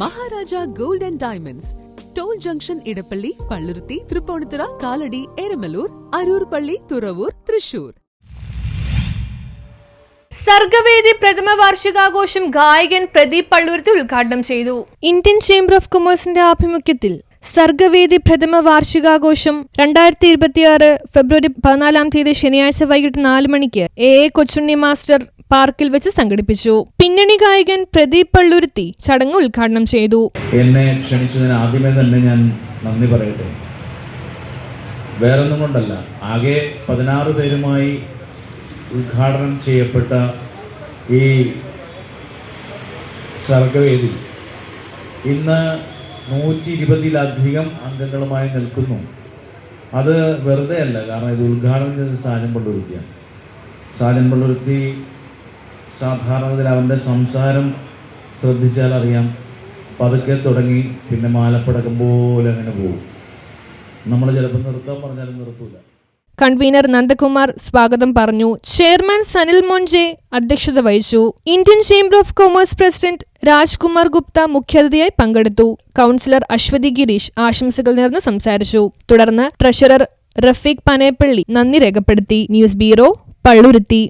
Maharaja gold and diamonds. Toll junction Edappally Palluruthy Tripunithura Kalady Eramalloor Aroor Palli Thuravoor Thrissur. Sargavedi പ്രഥമ വാർഷികാഘോഷം ഗായകൻ പ്രദീപ് പള്ളൂരത്തി ഉദ്ഘാടനം ചെയ്തു. Indian chamber of കൊമേഴ്സിന്റെ ആഭിമുഖ്യത്തിൽ സർഗവേദി പ്രഥമ വാർഷികാഘോഷം രണ്ടായിരത്തി ഇരുപത്തിയാറ് ഫെബ്രുവരി പതിനാലാം തീയതി ശനിയാഴ്ച വൈകിട്ട് നാല് മണിക്ക് എ എ കൊച്ചുണ്ണി മാസ്റ്റർ പാർക്കിൽ വെച്ച് സംഘടിപ്പിച്ചു. പിന്നണി ഗായകൻ പ്രദീപ് പള്ളുരുത്തി ചടങ്ങ് ഉദ്ഘാടനം ചെയ്തു. എന്നെ ക്ഷണിച്ചതിന് ആദ്യമേ തന്നെ ഞാൻ നന്ദി പറയട്ടെ. വേറൊന്നും കൊണ്ടല്ല ആകെ പതിനാറ് പേരുമായി ഉദ്ഘാടനം ചെയ്യപ്പെട്ട ഈ സർഗവേദി ഇന്ന് നൂറ്റി ഇരുപതിലധികം അംഗങ്ങളുമായി നിൽക്കുന്നു. അത് വെറുതെ അല്ല കാരണം ഇത് ഉദ്ഘാടനം ചെയ്തത് സാജൻ പള്ളുരുത്തിയാണ്. സാജൻ പള്ളുരുത്തി സാധാരണത്തിൽ അവന്റെ സംസാരം ശ്രദ്ധിച്ചാൽ അറിയാം. പതുക്കെ തുടങ്ങി പിന്നെ മാലപ്പടക്കം പോലെ അങ്ങനെ പോകും. നമ്മൾ ചിലപ്പോൾ നിർത്താൻ പറഞ്ഞാലും നിർത്തൂല. കൺവീനർ നന്ദകുമാർ സ്വാഗതം പറഞ്ഞു. ചെയർമാൻ സനിൽ മോൻജെ അധ്യക്ഷത വഹിച്ചു. Indian chamber of commerce president Rajkumar Gupta മുഖ്യാതിഥിയായി പങ്കെടുത്തു. കൗൺസിലർ അശ്വതി ഗിരീഷ് ആശംസകൾ നേർന്ന് സംസാരിച്ചു. തുടർന്ന് ട്രഷറർ റഫീഖ് പനേപ്പള്ളി നന്ദി രേഖപ്പെടുത്തി. News bureau Palluruthy.